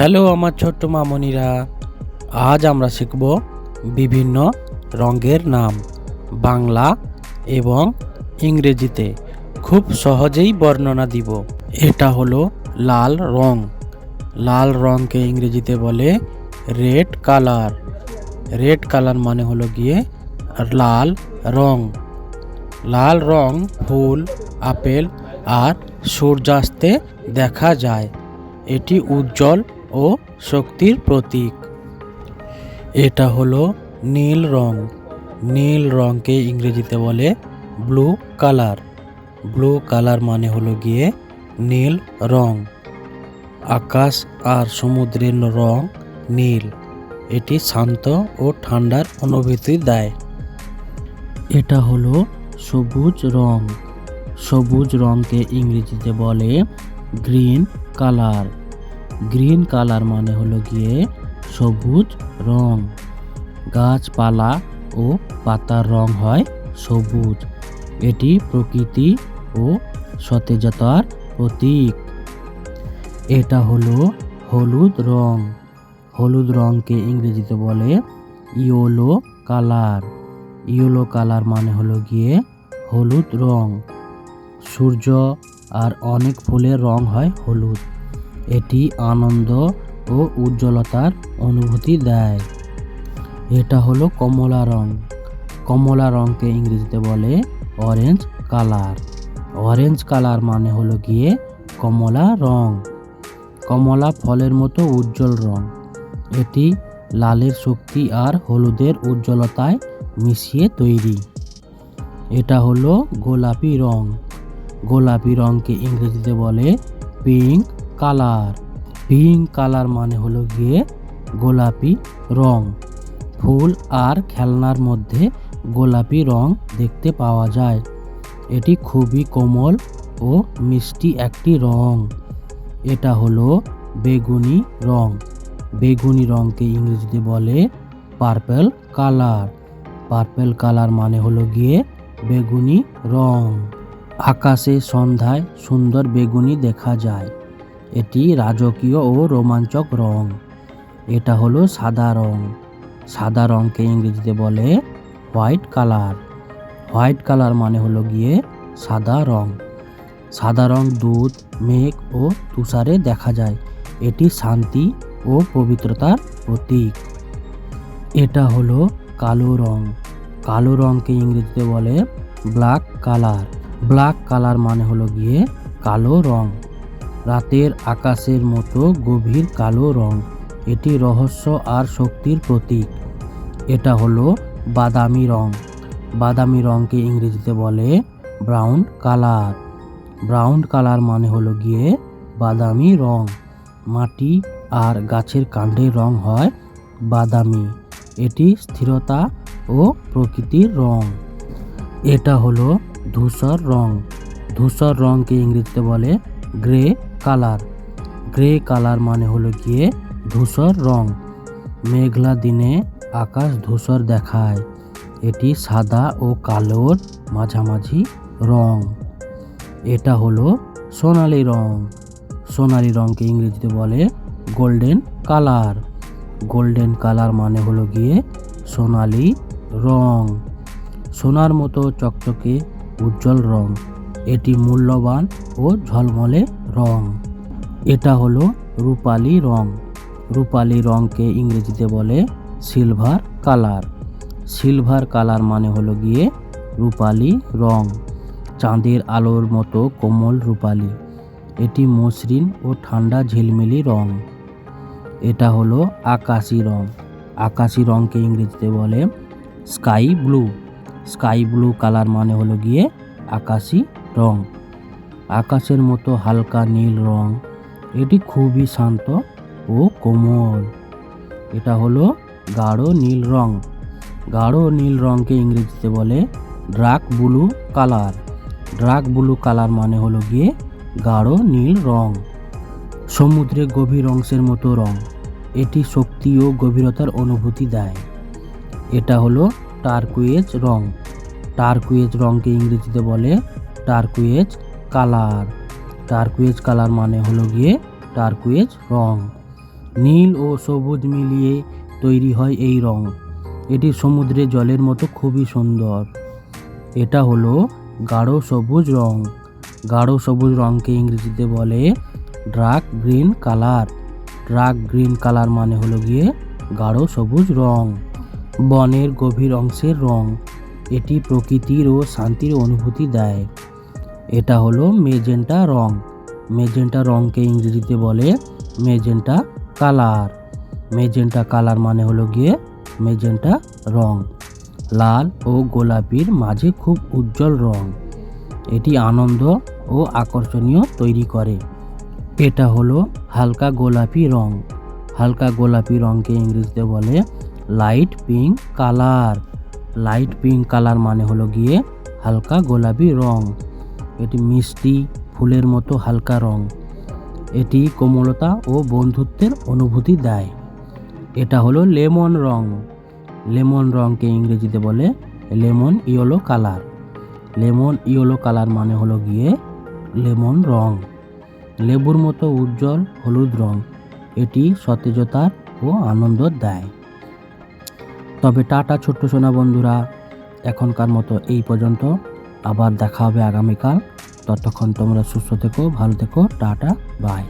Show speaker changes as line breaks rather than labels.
Hello আমার ছোট্ট মামনিরা, আজ আমরা শিখব বিভিন্ন রঙের নাম বাংলা এবং ইংরেজিতে। খুব সহজেই বর্ণনা দিব। এটা হলো লাল রং। লাল রংকে ইংরেজিতে বলে রেড কালার। রেড কালার মানে হলো গিয়ে লাল রং। লাল রং ফুল, আপেল আর সূর্যাস্তে দেখা যায়। এটি উজ্জ্বল ও শক্তির প্রতীক। এটা হলো নীল রং। নীল রংকে ইংরেজিতে বলে ব্লু কালার ব্লু কালার মানে হলো গিয়ে নীল রং। আকাশ আর সমুদ্রের রং নীল। এটি শান্ত ও ঠান্ডার অনুভূতি দেয়। এটা হলো সবুজ রং। সবুজ রংকে ইংরেজিতে বলে গ্রিন কালার গ্রিন কালার মানে হলো গিয়ে সবুজ রং। গাছপালা ও পাতার রং হয় সবুজ। এটি প্রকৃতি ও সতেজতার প্রতীক। এটা হলো হলুদ রং। হলুদ রংকে ইংরেজিতে বলে ইয়োলো কালার। ইয়োলো কালার মানে হলো গিয়ে হলুদ রং। সূর্য আর অনেক ফুলের রং হয় হলুদ। এটি আনন্দ ও উজ্জ্বলতার অনুভূতি দেয়। এটা হলো কমলা রং। কমলা রংকে ইংরেজিতে বলে অরেঞ্জ কালার অরেঞ্জ কালার মানে হলো গিয়ে কমলা রং। কমলা ফলের মতো উজ্জ্বল রং। এটি লালের শক্তি আর হলুদের উজ্জ্বলতায় মিশিয়ে তৈরি। এটা হলো গোলাপি রং। গোলাপি রংকে ইংরেজিতে বলে পিঙ্ক কালার পিঙ্ক কালার মানে হলো গিয়ে গোলাপি রং। ফুল আর খেলনার মধ্যে গোলাপি রং দেখতে পাওয়া যায়। এটি খুবই কোমল ও মিষ্টি একটি রং। এটা হলো বেগুনি রং। বেগুনি রংকে ইংরেজিতে বলে পার্পেল কালার পার্পেল কালার মানে হলো গিয়ে বেগুনি রং। আকাশে সন্ধ্যায় সুন্দর বেগুনি দেখা যায়। এটি রাজকীয় ও রোমাঞ্চক রং। এটা হলো সাদা রং। সাদা রংকে ইংরেজিতে বলে হোয়াইট কালার। হোয়াইট কালার মানে হলো গিয়ে সাদা রং। সাদা রং দুধ, মেঘ ও তুষারে দেখা যায়। এটি শান্তি ও পবিত্রতার প্রতীক। এটা হলো কালো রং। কালো রংকে ইংরেজিতে বলে ব্ল্যাক কালার। ব্ল্যাক কালার মানে হলো গিয়ে কালো রং। রাতের আকাশের মতো গভীর কালো রং। এটি রহস্য আর শক্তির প্রতীক। এটা হলো বাদামি রং। বাদামি রংকে ইংরেজিতে বলে ব্রাউন কালার ব্রাউন কালার মানে হলো গিয়ে বাদামি রং। মাটি আর গাছের কাণ্ডের রং হয় বাদামি। এটি স্থিরতা ও প্রকৃতির রং। এটা হলো ধূসর রং। ধূসর রংকে ইংরেজিতে বলে গ্রে কালার। গ্রে কালার মানে হলো গিয়ে ধূসর রং। মেঘলা দিনে আকাশ ধূসর দেখায়। এটি সাদা ও কালোর মাঝামাঝি রং। এটা হলো সোনালি রং। সোনালি রংকে ইংরেজিতে বলে গোল্ডেন কালার। গোল্ডেন কালার মানে হলো গিয়ে সোনালি রং। সোনার মতো চকচকে উজ্জ্বল রং। এটি মূল্যবান ও ঝলমলে রং। এটা হলো রূপালি রং। রূপালি রংকে ইংরেজিতে বলে সিলভার কালার। সিলভার কালার মানে হলো গিয়ে রূপালি রং। চাঁদের আলোর মতো কোমল রূপালি। এটি মসৃণ ও ঠান্ডা ঝিলমিলি রং। এটা হলো আকাশি রং। আকাশি রংকে ইংরেজিতে বলে sky blue. Sky blue colour মানে হলো গিয়ে আকাশি রং। আকাশের মতো হালকা নীল রং। এটি খুবই শান্ত ও কোমল। এটা হলো গাঢ় নীল রং। গাঢ় নীল রংকে ইংরেজিতে বলে dark blue colour. Dark blue colour মানে হলো গিয়ে গাঢ় নীল রং। সমুদ্রে গভীর অংশের মতো রং। এটি শক্তি ও গভীরতার অনুভূতি দেয়। এটা হলো টার্কুয়েজ রং। টার্কুয়েজ রংকে ইংরেজিতে বলে টার্কুয়েজ কালার টার্কুয়েজ কালার মানে হলো গিয়ে টার্কুয়েজ রং। নীল ও সবুজ মিলিয়ে তৈরি হয় এই রং। এটি সমুদ্রে জলের মতো খুবই সুন্দর। এটা হলো গাঢ় সবুজ রং। গাঢ় সবুজ রংকে ইংরেজিতে বলে dark green colour dark green colour মানে হলো গিয়ে গাঢ় সবুজ রং। বনের গভীর অংশের রং। এটি প্রকৃতির ও শান্তির অনুভূতি দেয়। এটা হলো মেজেন্টা রং। মেজেন্টা রংকে ইংরেজিতে বলে মেজেন্টা কালার। মেজেন্টা কালার মানে হলো গিয়ে মেজেন্টা রং। লাল ও গোলাপির মাঝে খুব উজ্জ্বল রং। এটি আনন্দ ও আকর্ষণীয় তৈরি করে। এটা হলো হালকা গোলাপি রং। হালকা গোলাপি রংকে ইংরেজিতে বলে light pink colour. Light pink colour মানে হলো গিয়ে হালকা গোলাপি রং। এটি মিষ্টি, ফুলের মতো হালকা রং। এটি কোমলতা ও বন্ধুত্বের অনুভূতি দেয়। এটা হলো লেমন রং। লেমন রংকে ইংরেজিতে বলে lemon yellow colour. Lemon yellow colour মানে হলো গিয়ে লেমন রং। লেবুর মতো উজ্জ্বল হলুদ রং। এটি সতেজতার ও আনন্দ দেয়। তবে টাটা ছোট্ট সোনা বন্ধুরা, এখনকার মতো এই পর্যন্ত। আবার দেখা হবে আগামীকাল। ততক্ষণ তোমরা সুস্থ থেকো ভালো থেকো টাটা বাই।